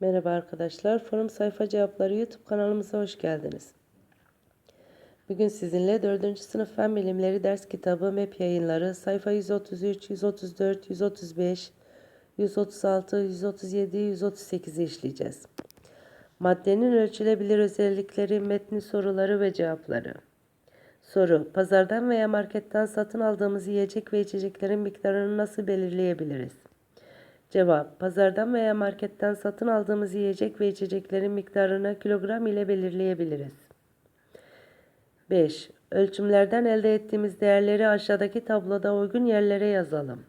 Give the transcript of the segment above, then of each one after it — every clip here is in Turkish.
Merhaba arkadaşlar. Forum Sayfa Cevapları YouTube kanalımıza hoş geldiniz. Bugün sizinle 4. sınıf fen bilimleri ders kitabı MEP yayınları sayfa 133, 134, 135, 136, 137, 138'i işleyeceğiz. Maddenin ölçülebilir özellikleri, metni soruları ve cevapları. Soru: Pazardan veya marketten satın aldığımız yiyecek ve içeceklerin miktarını nasıl belirleyebiliriz? Cevap: Pazardan veya marketten satın aldığımız yiyecek ve içeceklerin miktarını kilogram ile belirleyebiliriz. 5. Ölçümlerden elde ettiğimiz değerleri aşağıdaki tabloda uygun yerlere yazalım.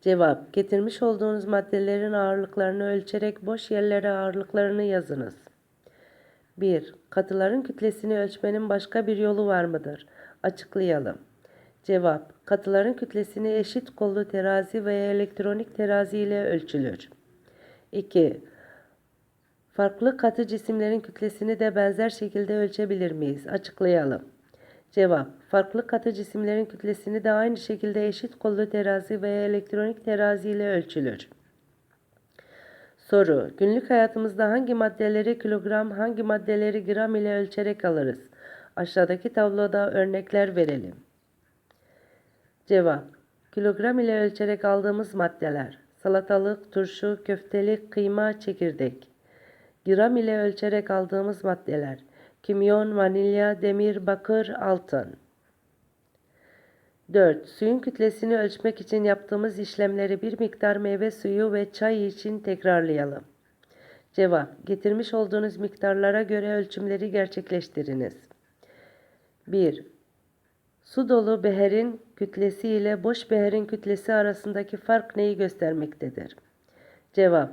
Cevap: Getirmiş olduğunuz maddelerin ağırlıklarını ölçerek boş yerlere ağırlıklarını yazınız. 1. Katıların kütlesini ölçmenin başka bir yolu var mıdır? Açıklayalım. Cevap: Katıların kütlesini eşit kollu terazi veya elektronik terazi ile ölçülür. 2. Farklı katı cisimlerin kütlesini de benzer şekilde ölçebilir miyiz? Açıklayalım. Cevap: Farklı katı cisimlerin kütlesini de aynı şekilde eşit kollu terazi veya elektronik terazi ile ölçülür. Soru: Günlük hayatımızda hangi maddeleri kilogram, hangi maddeleri gram ile ölçerek alırız? Aşağıdaki tabloda örnekler verelim. Cevap: Kilogram ile ölçerek aldığımız maddeler: salatalık, turşu, köftelik, kıyma, çekirdek. Gram ile ölçerek aldığımız maddeler: kimyon, vanilya, demir, bakır, altın. 4. Suyun kütlesini ölçmek için yaptığımız işlemleri bir miktar meyve suyu ve çay için tekrarlayalım. Cevap: Getirmiş olduğunuz miktarlara göre ölçümleri gerçekleştiriniz. 1. Su dolu beherin kütlesi ile boş beherin kütlesi arasındaki fark neyi göstermektedir? Cevap: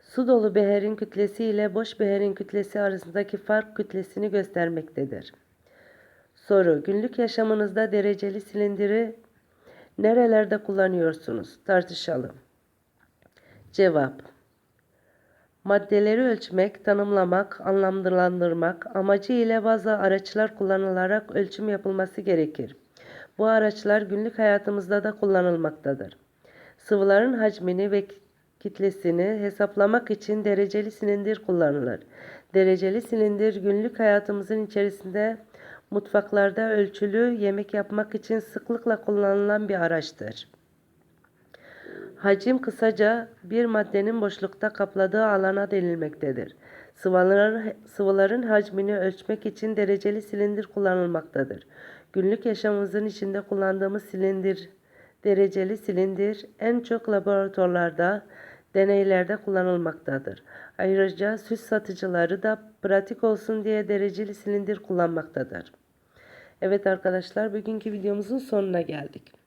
Su dolu beherin kütlesi ile boş beherin kütlesi arasındaki fark kütlesini göstermektedir. Soru: Günlük yaşamınızda dereceli silindiri nerelerde kullanıyorsunuz? Tartışalım. Cevap: Maddeleri ölçmek, tanımlamak, anlamlandırmak amacı ile bazı araçlar kullanılarak ölçüm yapılması gerekir. Bu araçlar günlük hayatımızda da kullanılmaktadır. Sıvıların hacmini ve kitlesini hesaplamak için dereceli silindir kullanılır. Dereceli silindir günlük hayatımızın içerisinde mutfaklarda ölçülü yemek yapmak için sıklıkla kullanılan bir araçtır. Hacim kısaca bir maddenin boşlukta kapladığı alana denilmektedir. Sıvıların, sıvıların hacmini ölçmek için dereceli silindir kullanılmaktadır. Günlük yaşamımızın içinde kullandığımız silindir, dereceli silindir en çok laboratuvarlarda, deneylerde kullanılmaktadır. Ayrıca süs satıcıları da pratik olsun diye dereceli silindir kullanmaktadır. Evet arkadaşlar bugünkü videomuzun sonuna geldik.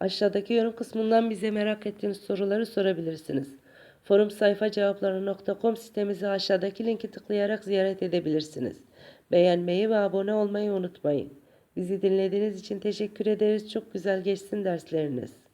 Aşağıdaki yorum kısmından bize merak ettiğiniz soruları sorabilirsiniz. Forum sayfa cevapları.com sitemizi aşağıdaki linki tıklayarak ziyaret edebilirsiniz. Beğenmeyi ve abone olmayı unutmayın. Bizi dinlediğiniz için teşekkür ederiz. Çok güzel geçsin dersleriniz.